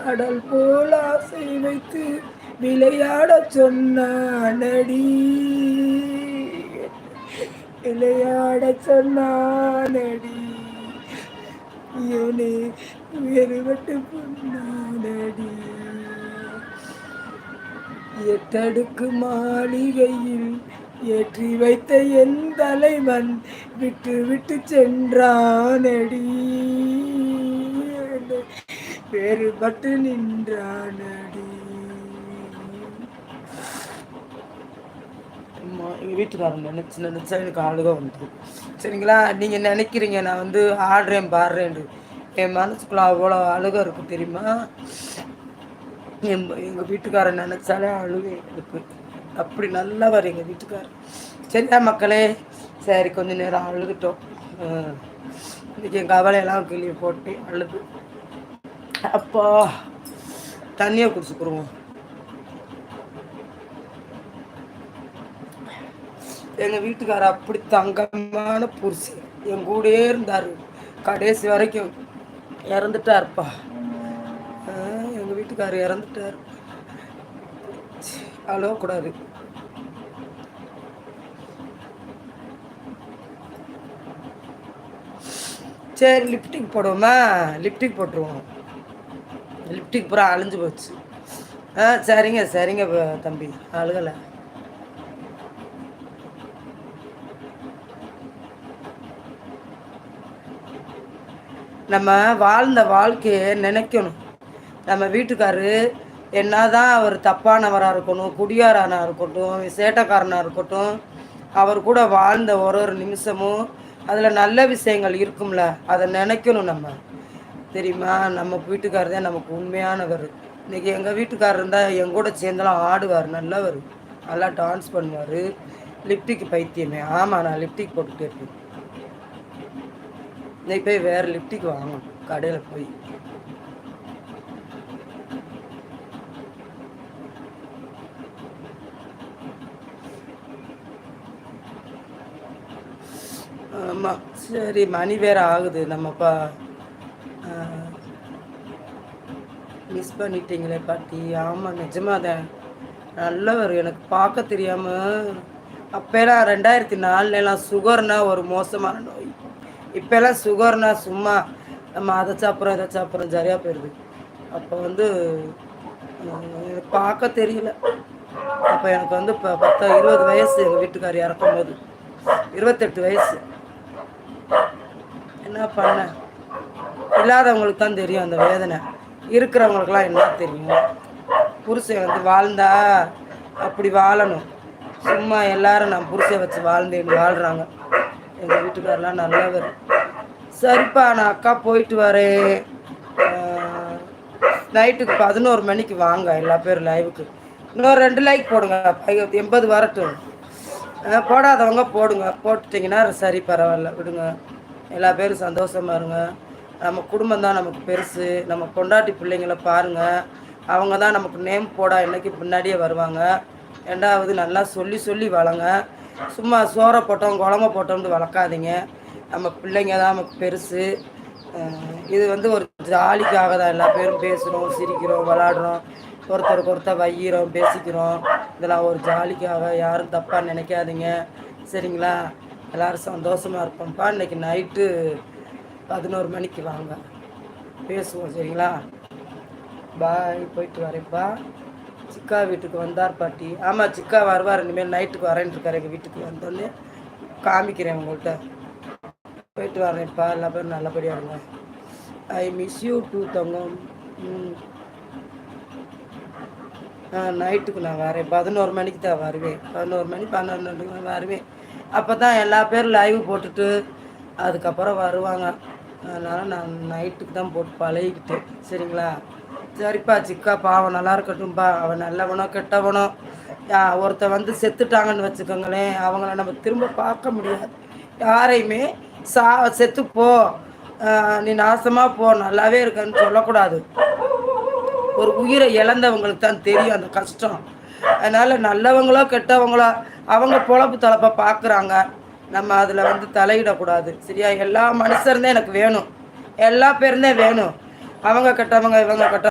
கடல் போல் ஆசை வைத்து விளையாட சொன்னானடி விளையாட சொன்னானடி இவனே வேறுபட்டு பொன்னானடி எட்டடுக்கு மாளிகையில் ஏற்றி வைத்த என் தலைவன் விட்டு விட்டு சென்றானடி வேறுபட்டு நின்றானடி. எங்கள் வீட்டுக்காரங்க நினச்சி நினச்சா எனக்கு ஆளுக வந்துடும் சரிங்களா? நீங்கள் நினைக்கிறீங்க நான் வந்து ஆடுறேன் பாடுறேன் என் மனசுக்குள்ள அவ்வளோ அழுக இருக்கும் தெரியுமா? என் எங்கள் வீட்டுக்காரன் நினச்சாலே அழுகை இருக்கு. அப்படி நல்லவர் எங்கள் வீட்டுக்காரர். சரியா மக்களே? சரி கொஞ்சம் நேரம் அழுதுட்டோம். இன்றைக்கி என் கவலையெல்லாம் கிளியை போட்டு அழுது. அப்பா தண்ணியை குடிச்சுக்குருவோம் எங்கள் வீட்டுக்காரர் அப்படி தங்கமான புருஷன். என் கூடயே இருந்தார். கடைசி வரைக்கும் இறந்துட்டார்ப்பா. எங்கள் வீட்டுக்காரர் இறந்துட்டார். அழகக்கூடாது சரி லிப்டிக் போடுவோமா? லிப்டிக் போட்டுருவோம். லிப்டிக் பூரா அழிஞ்சு போச்சு. ஆ சரிங்க சரிங்க தம்பி. அழுகலை. நம்ம வாழ்ந்த வாழ்க்கையை நினைக்கணும். நம்ம வீட்டுக்காரு என்னதான் அவர் தப்பானவராக இருக்கணும் குடியாரானாக இருக்கட்டும் சேட்டக்காரனாக இருக்கட்டும் அவர் கூட வாழ்ந்த ஒரு ஒரு நிமிஷமும் அதில் நல்ல விஷயங்கள் இருக்கும்ல அதை நினைக்கணும் நம்ம. தெரியுமா? நம்ம வீட்டுக்காரர் தான் நமக்கு உண்மையானவர். இன்றைக்கி எங்கள் வீட்டுக்காரர் இருந்தால் என் கூட சேர்ந்தெல்லாம் ஆடுவார் நல்லவர். நல்லா டான்ஸ் பண்ணுவார். லிப்டிக் பைத்தியமே. ஆமாம் நான் லிப்டிக் போட்டுகிட்டே இருப்பேன் இன்னைக்கு போய் வேறு லிப்டிக் வாங்கணும் கடையில் போய். ஆமாம் சரி மணி வேற ஆகுது. நம்மப்பா மிஸ் பண்ணிட்டீங்களே பாட்டி. ஆமாம் நிஜமாதான் நல்லவர் எனக்கு பார்க்க தெரியாமல் அப்போலாம் ரெண்டாயிரத்தி நாலுலாம் சுகர்னா ஒரு மோசமான நோய். இப்போலாம் சுகர்னா சும்மா நம்ம அதை சாப்பிட்றோம் இதை சாப்பிட்றோம் சரியாக போயிடுது அப்போ வந்து பார்க்க தெரியல. அப்போ எனக்கு வந்து இப்போ பத்து இருபது வயசு எங்கள் வீட்டுக்கார் இறக்கும் போது இருபத்தெட்டு வயசு. என்ன பண்ண? இல்லாதவங்களுக்கு தான் தெரியும் அந்த வேதனை. இருக்கிறவங்களுக்கெல்லாம் என்ன தெரியும்? புருஷன் வந்து வாழ்ந்தா அப்படி வாழணும். சும்மா எல்லாரும் நான் புருஷன் வச்சு வாழ்ந்தேன்னு வாழ்கிறாங்க எங்கள் வீட்டுக்காரெலாம் நல்லவர். சரிப்பா நான் அக்கா போயிட்டு வரேன். நைட்டுக்கு பதினோரு மணிக்கு வாங்க எல்லா பேரும் லைவுக்கு இன்னொரு ரெண்டு லைக் போடுங்க. எண்பது வரட்டும். போடாதவங்க போடுங்க. போட்டுட்டிங்கன்னா சரி பரவாயில்ல. விடுங்க. எல்லா பேரும் சந்தோஷமாக இருங்க. நம்ம குடும்பம் தான் நமக்கு பெருசு. நம்ம பொண்டாட்டி பிள்ளைங்கள பாருங்கள் அவங்க தான் நமக்கு நேம் போடா இன்றைக்கி பின்னாடியே வருவாங்க. ரெண்டாவது நல்லா சொல்லி சொல்லி வளங்க. சும்மா சோறை போட்டோம் குழம்ப போட்டோம்னு வளர்க்காதீங்க. நம்ம பிள்ளைங்க தான் நமக்கு பெருசு. இது வந்து ஒரு ஜாலிக்காக தான் எல்லா பேரும் பேசுகிறோம் சிரிக்கிறோம் விளாடுறோம். ஒருத்தருக்கு ஒருத்தர் வையிறோம் பேசிக்கிறோம். இதெல்லாம் ஒரு ஜாலிக்காக யாரும் தப்பாக நினைக்காதீங்க. சரிங்களா? எல்லோரும் சந்தோஷமாக இருப்போம்ப்பா. இன்றைக்கி நைட்டு பதினோரு மணிக்கு வாங்க. பேசுவோம் சரிங்களா? பாய் போயிட்டு வரேன்ப்பா சிக்கா வீட்டுக்கு வந்தார் பாட்டி. ஆமாம் சிக்கா வருவார் இனிமேல் நைட்டுக்கு வரேன்ட்டு இருக்கார் எங்கள் வீட்டுக்கு வந்தோடனே காமிக்கிறேன் உங்கள்கிட்ட போயிட்டு வரேன்ப்பா எல்லா பேரும் நல்லபடியாக இருங்க. ஐ மிஸ் யூ டூ தங்கம். ஆ நைட்டுக்கு நான் வரேன். பதினோரு மணிக்கு தான் வருவேன். பதினோரு மணி பன்னெண்டு வருவேன். அப்போ தான் எல்லா பேரும் லைவ் போட்டுட்டு அதுக்கப்புறம் வருவாங்க. அதனால் நான் நைட்டுக்கு தான் போட்டு பழகிக்கிட்டேன். சரிங்களா? சரிப்பா சிக்கா பாவம் நல்லா இருக்கட்டும்ப்பா அவன் நல்லவனோ கெட்டவனோ. ஒருத்தன் வந்து செத்துட்டாங்கன்னு வச்சுக்கோங்களேன். அவங்கள நம்ம திரும்ப பார்க்க முடியாது. யாரையுமே சா செத்துப்போ நீ நாசமாக போ. நல்லாவே இருக்கன்னு சொல்லக்கூடாது. ஒரு உயிரை இழந்தவங்களுக்கு தான் தெரியும் அந்த கஷ்டம். அதனால் நல்லவங்களோ கெட்டவங்களோ அவங்க பொழப்பு தலைப்பை பார்க்குறாங்க. நம்ம அதில் வந்து தலையிடக்கூடாது. சரியா? எல்லா மனுஷருந்தே எனக்கு வேணும். எல்லா பேருந்தே வேணும். அவங்க கெட்டவங்க இவங்க கெட்ட